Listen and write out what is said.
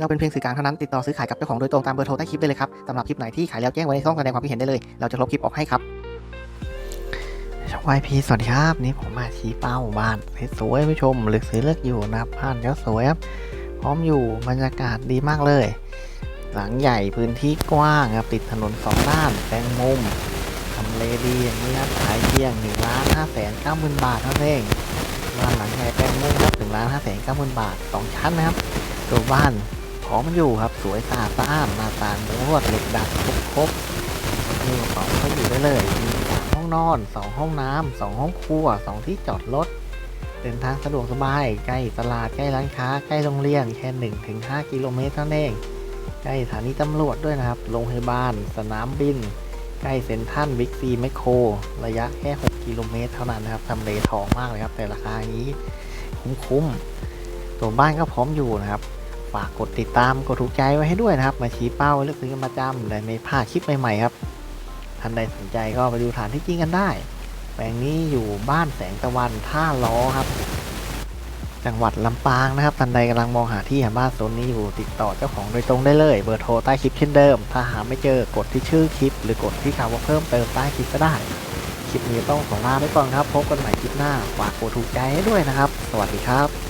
เราเป็นเพียงสื่อกลางเท่านั้นติดต่อซื้อขายกับเจ้าของโดยตรงตามเบอร์โทรใต้คลิปได้เลยครับสำหรับคลิปไหนที่ขายแล้วแจ้งไว้ในช่องแสดงความคิดเห็นได้เลย เราจะลบคลิปออกให้ครับช่องวายพีสวัสดีครับ นี่ผมมาชี้เป้าบ้านสวยๆผู้ชมเลือกซื้อเลือกอยู่นะบ้านก็สวยครับพร้อมอยู่บรรยากาศดีมากเลย หลังใหญ่พื้นที่กว้างครับติดถนนสองด้านแปลงมุมทำเลดีอย่างนี้ครับขายเพียง1ล้าน5แสน9หมื่นบาทเท่านั้นเองบ้านหลังใหญ่แปลงมุมครับ1ล้าน5แสน9หมื่นบาทสองชั้นนะครับตัวบ้าน พร้อมอยู่ครับสวยสะอาดสะอ้านหน้าตางมุ้งลวดเหล็กดัดครบครบนี่สองเขาอยู่ได้เลยมีสามห้องนอนสองห้องน้ำสองห้องครัวสองที่จอดรถเดินทางสะดวกสบายใกล้ตลาดใกล้ร้านค้าใกล้โรงเรียนแค่1ถึง5กิโลเมตรเท่านั้นเองใกล้สถานีตำรวจด้วยนะครับโรงพยาบาล สนามบิน ใกล้เซ็นทรัลบิ๊กซีแมคโคร ระยะแค่ 6 กิโลเมตรเท่านั้นนะครับทำเลทองมากเลยครับ แต่ราคานี้คุ้มๆตัวบ้านก็พร้อมอยู่นะครับ ฝากกดติดตามกดถูกใจไว้ให้ด้วยนะครับ มาชี้เป้าเลือกซื้อกันประจำเลยไม่พลาดคลิปใหม่ๆครับท่านใดสนใจก็ไปดูฐานที่จริงกันได้ แปลงนี้อยู่บ้านแสงตะวันท่าล้อครับ จังหวัดลำปางนะครับท่านใดกำลังมองหาที่หาบ้านโซนนี้อยู่ติดต่อเจ้าของโดยตรงได้เลย เบอร์โทรใต้คลิปเช่นเดิม ถ้าหาไม่เจอกดที่ชื่อคลิป หรือกดที่คำว่าเพิ่มเติมใต้คลิปก็ได้ คลิปนี้ต้องขอลาไปก่อนครับ พบกันใหม่คลิปหน้า ฝากกดถูกใจให้ด้วยนะครับ สวัสดีครับ